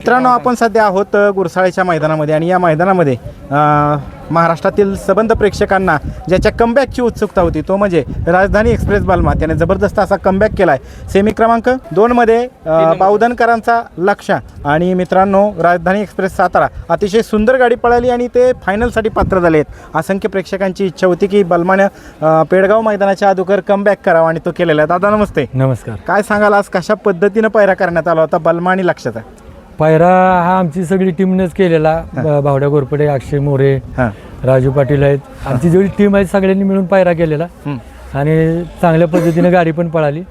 मित्रांनो आपण सध्या आहोत गुरसाळेच्या मैदानामध्ये आणि या मैदानामध्ये महाराष्ट्रातील सबंध प्रेक्षकांना ज्याच्या कमबॅकची उत्सुकता होती तो म्हणजे राजधानी एक्सप्रेस बालमा त्याने जबरदस्त असा कमबॅक केला आहे सेमी क्रमांक दोनमध्ये बावधनकरांचा लक्ष आणि मित्रांनो राजधानी एक्सप्रेस सातारा. अतिशय सुंदर गाडी पळाली आणि ते फायनलसाठी पात्र झाले आहेत. असंख्य प्रेक्षकांची इच्छा होती की बलमानं पेडगाव मैदानाच्या अगोदर कमबॅक करावा आणि तो केलेला आहे. दादा नमस्ते. नमस्कार. काय सांगाल आज? कशा पद्धतीनं पायरा करण्यात आला होता बलमा आणि लक्षाचा पायरा हा आमची सगळी टीमनेच केलेला. भावड्या गोरपडे अक्षय मोरे हां. राजू पाटील आहेत. आमची जेवढी टीम आहे सगळ्यांनी मिळून पायरा केलेला. आणि चांगल्या पद्धतीने गाडी पण पळाली.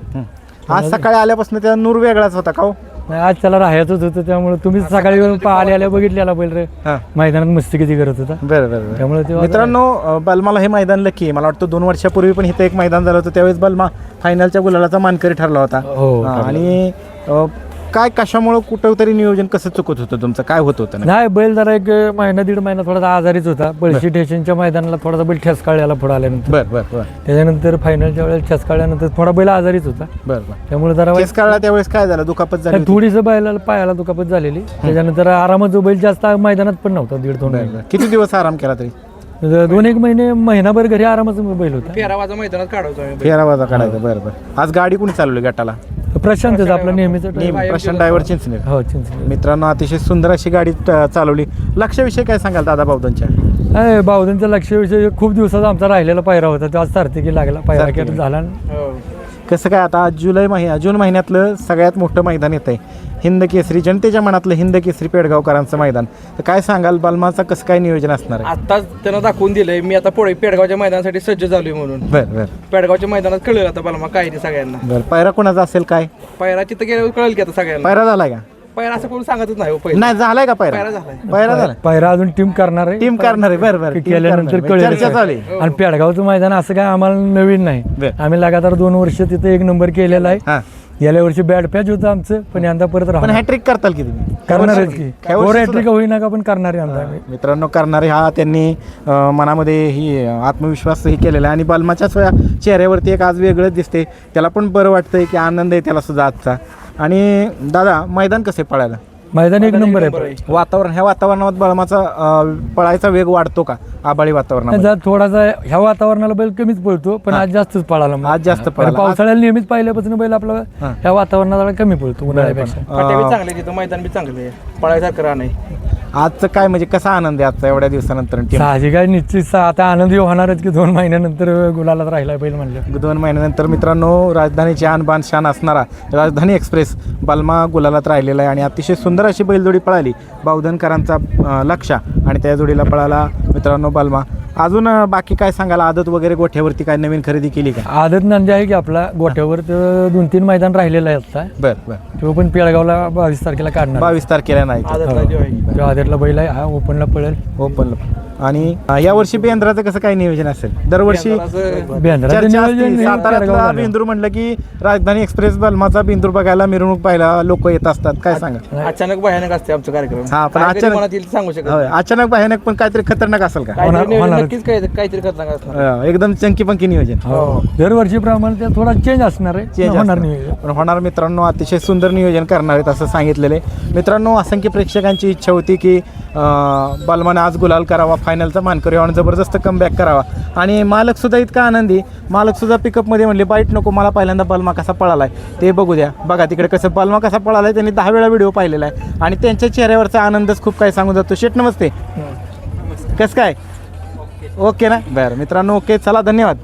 आज सकाळी आल्यापासून त्याचा नूर वेगळाच होता का हो? नाही, आज त्याला राहायचंच होतं त्यामुळे तुम्ही सकाळी येऊन पा- आल्या बघितलेला बैल रे हां. मैदानात मस्ती किती करत होता. बरं बरं बरं. त्यामुळे ते मित्रांनो अ, बलमाला हे मैदान लकी आहे. मला वाटतं दोन वर्षापूर्वी पण इथं एक मैदान झालं होतं. त्यावेळेस बलमा फायनलच्या गुलालाचा मानकरी ठरला होता. हो हा, आणि अ, काय कशामुळं कुठं तरी नियोजन कसं चुकत होतं तुमचं? काय होत होतं नाही बैल जरा एक महिना दीड महिना थोडासा आजारीच होता. पळशी स्टेशनच्या मैदानाला थोडासा बैल ठेसकाळ्याला पुढे आल्यानंतर. बरं बरं बरं. त्याच्यानंतर फायनलच्या वेळेला ठेसकाळल्यानंतर थोडा बैल आजारीच होता. बरं बरं. त्यामुळे जरा केस काढला त्यावेळेस काय झालं? दुखापत झाली होती? थोडीस बैलाला पायाला दुखापत झालेली. त्याच्यानंतर आरामात जो बैल जास्त मैदानात पण नव्हता दीड दोन बरं, बरं. किती दिवस आराम केला तरी? महिने दोन एक महिने महिनाभर घरी आरामाच बैल होता. फेरावाजा मैदानात काढायचो आम्ही फेरा वाजा काढायचा बरं बरं. आज गाडी कुणी चालवली गटाला? प्रशांतच आपला नेहमीच नेहमी प्रशांत ड्रायव्हर चिंचणे हो चिंचणी मित्रांनो अतिशय सुंदर अशी गाडी चालवली. लक्षाविषयी काय सांगाल दादा बावधनच्या आहे बावधनचा लक्ष विषय खूप दिवसाचा आमचा राहिलेला पायरा होता. तो आज सार्थकी लागला पायरा. केला झाला हो. कसं काय आता जुलै महिना जून महिन्यातलं सगळ्यात मोठं मैदान येत आहे हिंद केसरी जनतेच्या मनातलं हिंद केसरी पेडगावकरांचं मैदान. तर काय सांगाल बलमाचं कसं काय नियोजन असणार आहे? आत्ताच त्यानं दाखवून दिलंय मी आता पुढे पेडगावच्या मैदानासाठी सज्ज झालोय म्हणून. बरं बरं. पेडगावच्या मैदानात कळेल आता मला काय ते सगळ्यांना. बरं पायरा कोणाचा असेल काय? पायरा तिथं गेल्यावर कळेल की आता सगळ्यांना. पायरा झालाय का? पायरा असं कोण सांगतच नाही हो पहिलं. नाही झालाय का पायरा पायरा झालाय. पायरा अजून टीम करणार आहे. टीम करणार आहे. बरं बरं. की team केल्यानंतर करणार आहे. कळेल चर्चा चालू आहे. आणि पेडगावचं मैदान असं काय आम्हाला नवीन नाही. बरं. आम्ही लगातार दोन वर्ष तिथे एक नंबर केलेला आहे. हां. गेल्या वर्षी बॅड पॅच होतं आमचं पण यंदा परत पण राहणार हॅट्रिक करताल की तुम्ही? करणारच की. ह्या वर्षी फोर सुद्धा? हॅट्रिक होईना का पण करणार आहे आम्ही. मित्रांनो करणारे हा त्यांनी अं, मनामध्ये ही अं, आत्मविश्वास ही केलेला आहे. आणि बलमाच्या स्वया चेहऱ्यावरती एक आज वेगळंच दिसते त्याला पण बरं वाटतंय की आनंद आहे त्याला सुद्धा आजचा. आणि दादा मैदान कसे पळायला? मैदान एक नंबर आहे. वातावरण ह्या वातावरणात बळमाचा पळायचा वेग वाढतो का? आबाळी वातावरणात जर थोडासा ह्या वातावरणाला बैल कमीच पळतो पण आज जास्तच पळाला मग. आज जास्त पळाला. पावसाळ्याला नेहमीच पाहिल्यापासून बैल आपला हा. ह्या वातावरणाला कमी पळतो उन्हाळ्यापेक्षा. मैदान बी चांगलं. आहे पळायसारखं राह नाही आजचं काय म्हणजे कसा आनंद आहे आजचा एवढ्या दिवसानंतर? टीम? साहजिक आहे निश्चित आता आनंदी होणारच की दोन महिन्यानंतर गुलालात राहिला बैल म्हणलं. दोन महिन्यानंतर मित्रांनो राजधानीची आन बान शान असणारा राजधानी एक्सप्रेस बलमा गुलालात राहिलेला आहे आणि अतिशय सुंदर अशी बैलजोडी पळाली. बावधनकरांचा अं, लक्ष आणि त्या जोडीला पळाला मित्रांनो बलमा. अजून बाकी काय सांगाल? आदत वगैरे गोठ्यावरती काय नवीन खरेदी केली का? आदत नंदी आहे की आपला गोठ्यावर तर दोन तीन मैदान राहिलेलं आहे आता. बर बर. तो पण पेळगावला बावीस तारखेला काढणार. बावीस तारखेला नाही आदतला तो आदरला बैल आहे. हा ओपनला पळेल. ओपन आणि यावर्षी बेंद्राचं कसं काय नियोजन असेल? दरवर्षी चर्चा असते. हे साताऱ्यातला. बेंदूर म्हणलं की राजधानी एक्सप्रेस बलमाचा बेंदूर बघायला मिरवणूक पाहायला लोक येत असतात. काय सांगा अचानक भयानक असते आमचा कार्यक्रम. हा, पण काहीतरी अचानक- मनात येईल ते सांगू शकत होय नाही. अचानक भयानक पण काहीतरी खतरनाक असेल का? काहीतरी होणार- नियोजन. नक्कीच काही काहीतरी असणार. अं, एकदम चंकी पंकी नियोजन. हो. दरवर्षीप्रमाणे ते थोडा चेंज असणार आहे. चेंज होणार असणार. नियोजन. पण होणार मित्रांनो अतिशय सुंदर नियोजन करणार आहेत असं सांगितलेले मित्रांनो असंख्य प्रेक्षकांची इच्छा होती की बलमाने आज गुलाल करावा फायनलचा मानकरी आणि जबरदस्त कमबॅक करावा. आणि मालक सुद्धा इतका आनंदी मालक सुद्धा पिकअपमध्ये म्हणले बाईट नको मला पहिल्यांदा बलमा कसा पळालाय. ते बघू द्या. बघा तिकडे कसं बलमा कसा पळालाय त्यांनी दहा वेळा व्हिडिओ पाहिलेला आहे. आणि त्यांच्या चेहऱ्यावरचा आनंदच खूप काही सांगून जातो. शेट नमस्ते. कसं काय? ओके. ना? बरं मित्रांनो ओके. चला धन्यवाद.